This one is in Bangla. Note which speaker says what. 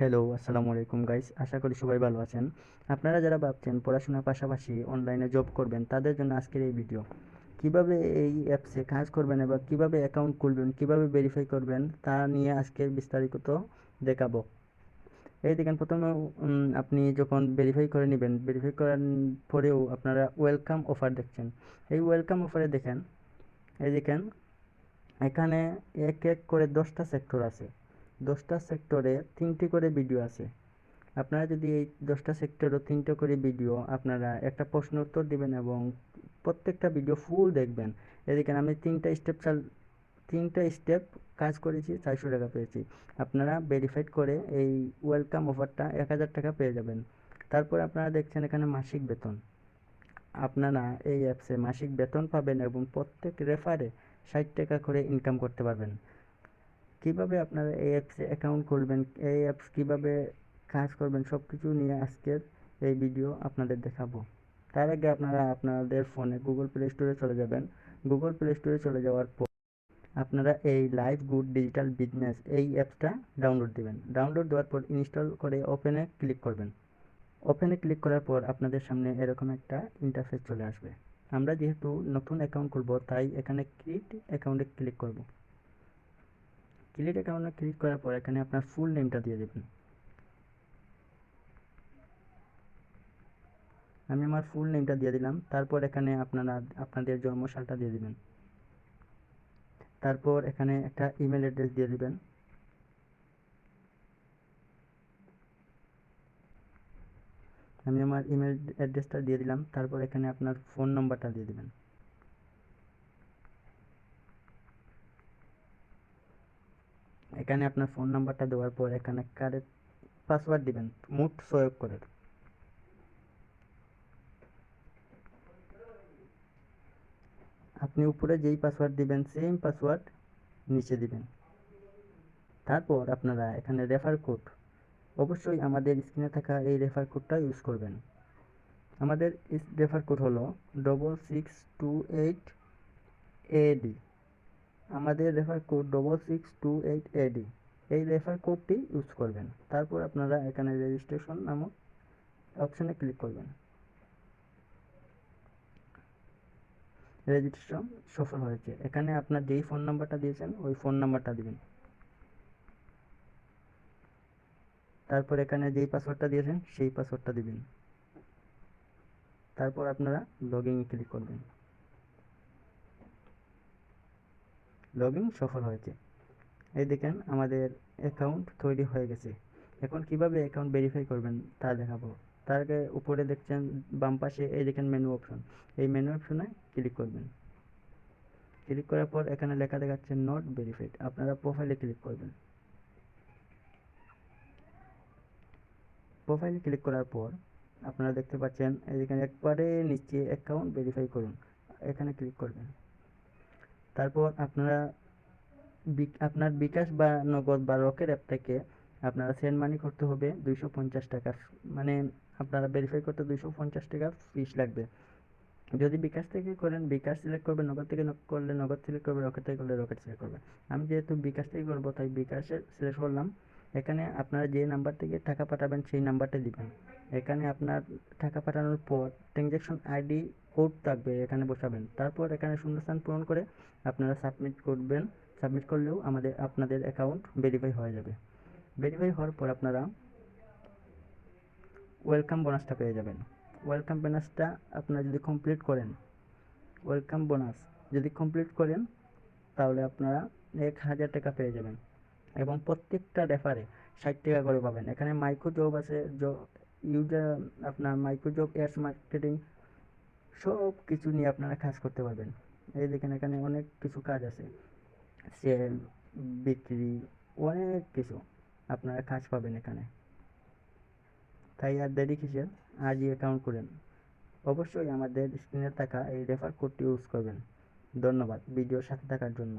Speaker 1: হ্যালো আসসালামু আলাইকুম গাইস আশা করি সবাই ভালো আছেন। আপনারা যারা ভাবছেন পড়াশোনার পাশাপাশি অনলাইনে জব করবেন, তাদের জন্য আজকের এই ভিডিও কীভাবে এই অ্যাপসে কাজ করবেন এবং কীভাবে অ্যাকাউন্ট খুলবেন, কীভাবে ভেরিফাই করবেন, তা নিয়ে আজকের বিস্তারিত দেখাবো। এই দেখেন, প্রথমে আপনি যখন ভেরিফাই করে নেবেন ভেরিফাই করার পরেও আপনারা ওয়েলকাম অফার দেখছেন। এই ওয়েলকাম অফারে দেখেন, এই দেখেন, এখানে এক এক করে দশটা সেক্টর আছে। দশটা সেক্টরে তিনটি করে ভিডিও আছে। আপনারা যদি এই দশটা সেক্টরও তিনটে করে ভিডিও আপনারা একটা প্রশ্ন উত্তর দিবেন এবং প্রত্যেকটা ভিডিও ফুল দেখবেন। এদিকে আমি তিনটা স্টেপ চাল, তিনটা স্টেপ কাজ করেছি, চারশো টাকা পেয়েছি। আপনারা ভেরিফাইড করে এই ওয়েলকাম অফারটা এক হাজার টাকা পেয়ে যাবেন। তারপর আপনারা দেখছেন এখানে মাসিক বেতন। আপনারা এই অ্যাপসে মাসিক বেতন পাবেন এবং প্রত্যেক রেফারে ষাট টাকা করে ইনকাম করতে পারবেন। কীভাবে আপনারা এই অ্যাপসে অ্যাকাউন্ট খুলবেন, এই অ্যাপস কীভাবে কাজ করবেন সব কিছু নিয়ে আজকের এই ভিডিও আপনাদের দেখাবো। তার আগে আপনারা আপনাদের ফোনে গুগল প্লে স্টোরে চলে যাবেন। গুগল প্লে স্টোরে চলে যাওয়ার পর আপনারা এই লাইভ গুড ডিজিটাল বিজনেস এই অ্যাপসটা ডাউনলোড দিবেন। ডাউনলোড দেওয়ার পর ইনস্টল করে ওপেনে ক্লিক করবেন। ওপেনে ক্লিক করার পর আপনাদের সামনে এরকম একটা ইন্টারফেস চলে আসবে। আমরা যেহেতু নতুন অ্যাকাউন্ট খুলব, তাই এখানে ক্রিয়েট অ্যাকাউন্টে ক্লিক করব। ক্রিয়েট অ্যাকাউন্টে ক্লিক করার পর এখানে আপনার ফুল নেমটা দিয়ে দেবেন। আমি আমার ফুল নেমটা দিয়ে দিলাম। তারপর এখানে আপনারা, আপনাদের জন্মসালটা দিয়ে দিবেন। তারপর এখানে একটা ইমেল অ্যাড্রেস দিয়ে দিবেন। আমি আমার ইমেল অ্যাড্রেসটা দিয়ে দিলাম। তারপর এখানে আপনার ফোন নাম্বারটা দিয়ে দিবেন। এখানে আপনার ফোন নাম্বারটা দেওয়ার পর এখানে কারেক্ট পাসওয়ার্ড দিবেন, মুট সয়োগ করে আপনি উপরে যেই পাসওয়ার্ড দিবেন সেম পাসওয়ার্ড নিচে দিবেন। তারপর আপনারা এখানে রেফার কোড অবশ্যই আমাদের স্ক্রিনে থাকা এই রেফার কোডটা ইউজ করবেন। আমাদের রেফার কোড হলো double six two eight AD আমাদের refer code double six two eight AD এই রেফার কোডটি ইউজ করবেন। তারপর আপনারা এখানে রেজিস্ট্রেশন নামক অপশানে ক্লিক করবেন। রেজিস্ট্রেশন সফল হয়েছে। এখানে আপনার যেই ফোন নাম্বারটা দিয়েছেন, ওই ফোন নাম্বারটা দিবেন। তারপর এখানে যেই পাসওয়ার্ডটা দিয়েছেন, সেই পাসওয়ার্ডটা দিবেন। তারপর আপনারা লগ ইন ক্লিক করবেন। লগ সফল হয়েছে। এই দেখেন আমাদের অ্যাকাউন্ট তৈরি হয়ে গেছে। এখন কীভাবে অ্যাকাউন্ট ভেরিফাই করবেন তা দেখাবো। তার আগে উপরে দেখছেন বাম পাশে এই দেখেন মেনু অপশন এই মেনু অপশনে ক্লিক করবেন। ক্লিক করার পর এখানে লেখা দেখাচ্ছে নট ভেরিফাইড আপনারা প্রোফাইলে ক্লিক করবেন। প্রোফাইলে ক্লিক করার পর আপনারা দেখতে পাচ্ছেন এখানে একবারে নিচে অ্যাকাউন্ট ভেরিফাই করুন। এখানে ক্লিক করবেন। তারপর আপনারা আপনার বিকাশ বা নগদ বা রকের অ্যাপ থেকে আপনারা সেন্ড মানি করতে হবে দুইশো পঞ্চাশ টাকা মানে আপনারা ভেরিফাই করতে দুইশো পঞ্চাশ টাকা ফিস লাগবে। যদি বিকাশ থেকে করেন, বিকাশ সিলেক্ট করবেন নগদ থেকে করলে নগদ সিলেক্ট করবে, রকেট থেকে করলে রকেট সিলেক্ট করবে। আমি যেহেতু বিকাশ থেকে করব, তাই বিকাশে সিলেক্ট করলাম। এখানে আপনারা যে নাম্বার থেকে টাকা পাঠাবেন, সেই নাম্বারটা দিবেন। এখানে আপনার টাকা পাঠানোর পর ট্রানজ্যাকশন আইডি কোড থাকবে, এখানে বসাবেন। তারপর এখানে শূন্যস্থান পূরণ করে আপনারা সাবমিট করবেন। সাবমিট করলেও আমাদের, আপনাদের অ্যাকাউন্ট ভেরিফাই হয়ে যাবে। ভেরিফাই হওয়ার পর আপনারা ওয়েলকাম বোনাসটা পেয়ে যাবেন। ওয়েলকাম বোনাসটা আপনারা যদি কমপ্লিট করেন ওয়েলকাম বোনাস যদি কমপ্লিট করেন, তাহলে আপনারা এক হাজার টাকা পেয়ে যাবেন। এবং প্রত্যেকটা রেফারে ষাট টাকা করে পাবেন। এখানে মাইক্রো জব আছে ইউজার আপনার মাইক্রো জব এয়ার্স মার্কেটিং সব কিছু নিয়ে আপনারা কাজ করতে পারবেন। এই দেখেন এখানে অনেক কিছু কাজ আছে। সেল বিক্রি, অনেক কিছু আপনারা কাজ পাবেন এখানে। তাই আর দেরি কিসের? আজই অ্যাকাউন্ট করেন অবশ্যই আমাদের স্ক্রিনে থাকা এই রেফার কোডটি ইউজ করবেন। ধন্যবাদ। ভিডিওর সাথে থাকার জন্য।